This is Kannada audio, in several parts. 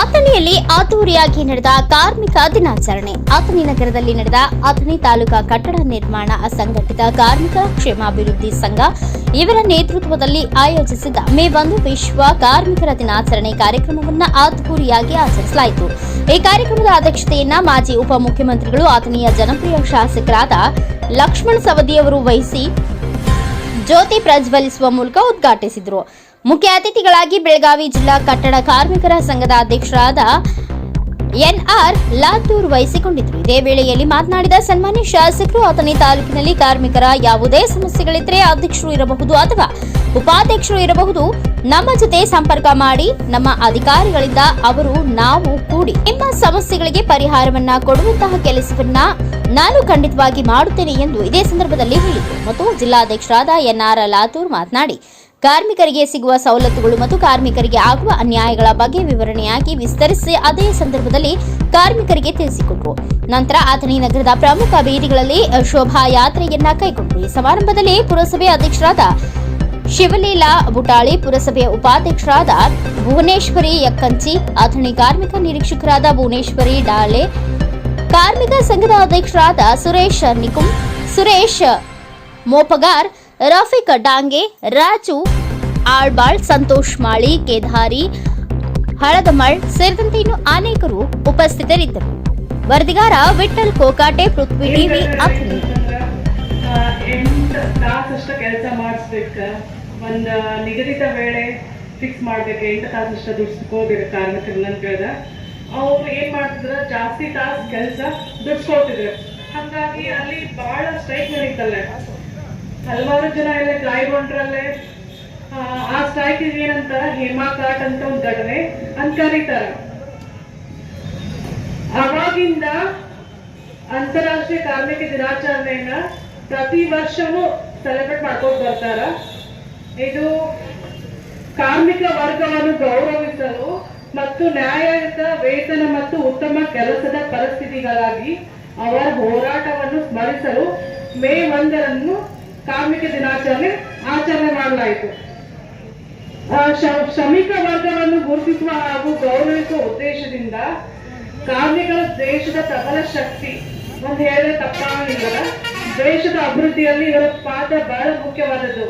ಅಥಣಿಯಲ್ಲಿ ಅದ್ದೂರಿಯಾಗಿ ನಡೆದ ಕಾರ್ಮಿಕ ದಿನಾಚರಣೆ. ಅಥಣಿ ನಗರದಲ್ಲಿ ನಡೆದ ಅಥಣಿ ತಾಲೂಕಾ ಕಟ್ಟಡ ನಿರ್ಮಾಣ ಅಸಂಘಟಿತ ಕಾರ್ಮಿಕ ಕ್ಷೇಮಾಭಿವೃದ್ಧಿ ಸಂಘ ಇವರ ನೇತೃತ್ವದಲ್ಲಿ ಆಯೋಜಿಸಿದ್ದ ಮೇ ಒಂದು ವಿಶ್ವ ಕಾರ್ಮಿಕರ ದಿನಾಚರಣೆ ಕಾರ್ಯಕ್ರಮವನ್ನು ಅದ್ದೂರಿಯಾಗಿ ಆಚರಿಸಲಾಯಿತು. ಈ ಕಾರ್ಯಕ್ರಮದ ಅಧ್ಯಕ್ಷತೆಯನ್ನ ಮಾಜಿ ಉಪಮುಖ್ಯಮಂತ್ರಿಗಳು ಅಥಣಿಯ ಜನಪ್ರಿಯ ಶಾಸಕರಾದ ಲಕ್ಷ್ಮಣ್ ಸವದಿಯವರು ವಹಿಸಿ ಜ್ಯೋತಿ ಪ್ರಜ್ವಲಿಸುವ ಮೂಲಕ ಉದ್ಘಾಟಿಸಿದರು. ಮುಖ್ಯ ಅತಿಥಿಗಳಾಗಿ ಬೆಳಗಾವಿ ಜಿಲ್ಲಾ ಕಟ್ಟಡ ಕಾರ್ಮಿಕರ ಸಂಘದ ಅಧ್ಯಕ್ಷರಾದ ಎನ್ಆರ್ ಲಾತೂರ್ ವಹಿಸಿಕೊಂಡಿದ್ದರು. ಇದೇ ವೇಳೆಯಲ್ಲಿ ಮಾತನಾಡಿದ ಸನ್ಮಾನ್ಯ ಶಾಸಕರು, ಅಥಣಿ ತಾಲೂಕಿನಲ್ಲಿ ಕಾರ್ಮಿಕರ ಯಾವುದೇ ಸಮಸ್ಯೆಗಳಿದ್ದರೆ ಅಧ್ಯಕ್ಷರು ಇರಬಹುದು ಅಥವಾ ಉಪಾಧ್ಯಕ್ಷರು ಇರಬಹುದು. ನಮ್ಮ ಜೊತೆ ಸಂಪರ್ಕ ಮಾಡಿ, ನಮ್ಮ ಅಧಿಕಾರಿಗಳಿಂದ ಅವರು ನಾವು ಕೂಡಿ ನಿಮ್ಮ ಸಮಸ್ಯೆಗಳಿಗೆ ಪರಿಹಾರವನ್ನ ಕೊಡುವಂತಹ ಕೆಲಸವನ್ನ ನಾನು ಖಂಡಿತವಾಗಿ ಮಾಡುತ್ತೇನೆ ಎಂದು ಇದೇ ಸಂದರ್ಭದಲ್ಲಿ ಹೇಳಿದರು. ಮತ್ತು ಜಿಲ್ಲಾಧ್ಯಕ್ಷರಾದ ಎನ್ಆರ್ ಲಾತೂರ್ ಮಾತನಾಡಿ ಕಾರ್ಮಿಕರಿಗೆ ಸಿಗುವ ಸವಲತ್ತುಗಳು ಮತ್ತು ಕಾರ್ಮಿಕರಿಗೆ ಆಗುವ ಅನ್ಯಾಯಗಳ ಬಗ್ಗೆ ವಿವರಣೆಯಾಗಿ ವಿಸ್ತರಿಸಿ ಅದೇ ಸಂದರ್ಭದಲ್ಲಿ ಕಾರ್ಮಿಕರಿಗೆ ತಿಳಿಸಿಕೊಟ್ಟು ನಂತರ ಅಥಣಿ ನಗರದ ಪ್ರಮುಖ ಬೀದಿಗಳಲ್ಲಿ ಶೋಭಾಯಾತ್ರೆಯನ್ನ ಕೈಗೊಂಡರು ಈ ಸಮಾರಂಭದಲ್ಲಿ ಪುರಸಭೆ ಅಧ್ಯಕ್ಷರಾದ ಶಿವಲೀಲಾ ಬುಟಾಳಿ, ಪುರಸಭೆಯ ಉಪಾಧ್ಯಕ್ಷರಾದ ಭುವನೇಶ್ವರಿ ಯಕ್ಕಂಚಿ, ಅಥಣಿ ಕಾರ್ಮಿಕ ನಿರೀಕ್ಷಕರಾದ ಭುವನೇಶ್ವರಿ ಡಾಳೆ, ಕಾರ್ಮಿಕ ಸಂಘದ ಅಧ್ಯಕ್ಷರಾದ ಸುರೇಶ್ ನಿಕುಂ, ಸುರೇಶ್ ಮೋಪಗಾರ್ ರಫೀಕ್ ಡಾಂಗೆ, ರಾಜು ಆಳ್ಬಾಳ್, ಸಂತೋಷ್ ಮಾಳಿ, ಕೇದಾರಿ ಹಳದಮಳ್ ಸೇರಿದಂತೆ ಇನ್ನು ಅನೇಕರು ಉಪಸ್ಥಿತರಿದ್ದರು. ವರದಿಗಾರ ವಿಠಲ್ ಕೋಕಾಟೆ, ಪೃಥ್ವಿ ಟಿವಿ ಅಥಣಿ ಕೆಲಸ ಮಾಡಿಸ್ಬೇಕ. ಒಂದು ನಿಗದಿತ ವೇಳೆ ಫಿಕ್ಸ್ ಮಾಡ್ಬೇಕು ಎಂಟು ತಾಸಷ್ಟ ದುಡ್ಸ್ಕೋಬೇಕು ಕಾರ್ಮಿಕರನ್ನ ಅಂತ ಹೇಳ್ದ ಅವ್ರು ಏನು ಮಾಡ್ತಿದ್ರ? ಜಾಸ್ತಿ ತಾಸು ಕೆಲಸ ದುಡ್ಸ್ಕೊಳ್ತಿದ್ರು. ಹಾಗಾಗಿ ಅಲ್ಲಿ ಭಾಳ ಸ್ಟ್ರೈಕ್ ನಡೀತಲ್ಲ. ಹಲವಾರು ಜನ ಎಲ್ಲ ಗಾಯಗೊಂಡ್ರಲ್ಲೇ? ಆ, ಆ ಸ್ಟ್ರೈಕ್ ಏನಂತ? ಹೇಮಾ ಕಾಟ್ ಅಂತ ಒಂದು ಘಟನೆ ಅಂತ ಕರೀತಾರ. ಅವಾಗಿಂದ ಅಂತಾರಾಷ್ಟ್ರೀಯ ಕಾರ್ಮಿಕ ದಿನಾಚರಣೆಯನ್ನ ಪ್ರತಿ ವರ್ಷವೂ ಸೆಲೆಬ್ರೇಟ್ ಮಾಡ್ಕೊಂಡು ಬರ್ತಾರ. ಇದು ಕಾರ್ಮಿಕ ವರ್ಗವನ್ನು ಗೌರವಿಸಲು ಮತ್ತು ನ್ಯಾಯಯುತ ವೇತನ ಮತ್ತು ಉತ್ತಮ ಕೆಲಸದ ಪರಿಸ್ಥಿತಿಗಳಾಗಿ ಅವರ ಹೋರಾಟವನ್ನು ಸ್ಮರಿಸಲು ಮೇ ಒಂದರಂದು ಕಾರ್ಮಿಕ ದಿನಾಚರಣೆ ಆಚರಣೆ ಮಾಡಲಾಯಿತು. ಶ್ರಮಿಕ ವರ್ಗವನ್ನು ಗುರುತಿಸುವ ಹಾಗೂ ಗೌರವಿಸುವ ಉದ್ದೇಶದಿಂದ ಕಾರ್ಮಿಕರ ದೇಶದ ಪ್ರಬಲ ಶಕ್ತಿ ಒಂದು ಹೇಳಿದ್ರೆ ತಪ್ಪಾಗಿಲ್ಲ ದೇಶದ ಅಭಿವೃದ್ಧಿಯಲ್ಲಿ ಇವರ ಪಾತ್ರ ಬಹಳ ಮುಖ್ಯವಾದದ್ದು.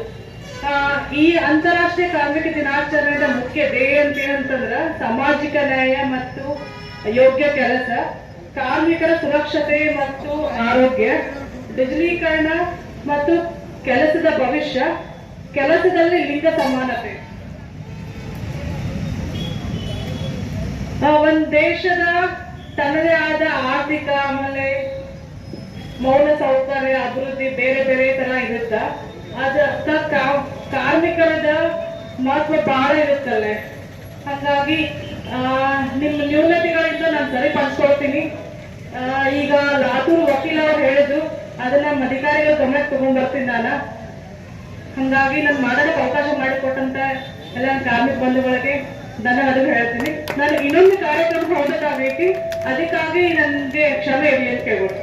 ಈ ಅಂತಾರಾಷ್ಟ್ರೀಯ ಕಾರ್ಮಿಕ ದಿನಾಚರಣೆಯ ಮುಖ್ಯ ಧ್ಯೇಯ ಅಂತ ಏನಂತಂದ್ರ ಸಾಮಾಜಿಕ ನ್ಯಾಯ ಮತ್ತು ಯೋಗ್ಯ ಕೆಲಸ, ಕಾರ್ಮಿಕರ ಸುರಕ್ಷತೆ ಮತ್ತು ಆರೋಗ್ಯ ಡಿಜಿಟಲೀಕರಣ ಮತ್ತು ಕೆಲಸದ ಭವಿಷ್ಯ ಕೆಲಸದಲ್ಲಿ ಲಿಂಗ ಸಮಾನತೆ. ಒಂದ್ ದೇಶದ ತನ್ನದೇ ಆದ ಆರ್ಥಿಕ ಆಮೇಲೆ ಮೌಲ ಸೌಕರ್ಯ ಅಭಿವೃದ್ಧಿ ಬೇರೆ ಬೇರೆ ತರ ಇರುತ್ತ? ಅದ ಕಾರ್ಮಿಕರದ ಮಹತ್ವ ಬಹಳ ಇರುತ್ತಲ್ಲ? ಹಾಗಾಗಿ ನಿಮ್ಮ ನ್ಯೂನತೆಗಳಿಂದ ನಾನು ಸರಿಪಡಿಸ್ಕೊಳ್ತೀನಿ. ಆ, ಈಗ ಲಾತೂರು ವಕೀಲ ಅವ್ರು ಹೇಳಿದ್ರು ಅದನ್ನ ನಮ್ಮ ಅಧಿಕಾರಿಗಳು ಗಮನಕ್ಕೆ ತಗೊಂಡ್ ಬರ್ತಿದ್ದಾನ ಹಂಗಾಗಿ ನಾನು ಮಾಡೋದಕ್ಕೆ ಅವಕಾಶ ಮಾಡಿಕೊಟ್ಟಂತ ಎಲ್ಲ ಕಾರ್ಮಿಕ ಬಂಧುಗಳಿಗೆ ಧನ್ಯವಾದಗಳು ಹೇಳ್ತೀನಿ. ನಾನು ಇನ್ನೊಂದು ಕಾರ್ಯಕ್ರಮ ಹೋಗಬೇಕಾಗೈತಿ ಅದಕ್ಕಾಗಿ ನನಗೆ ಕ್ಷಮೆ ಇರಲಿ ಅಂತ ಕೇಳ್ಬೋದು.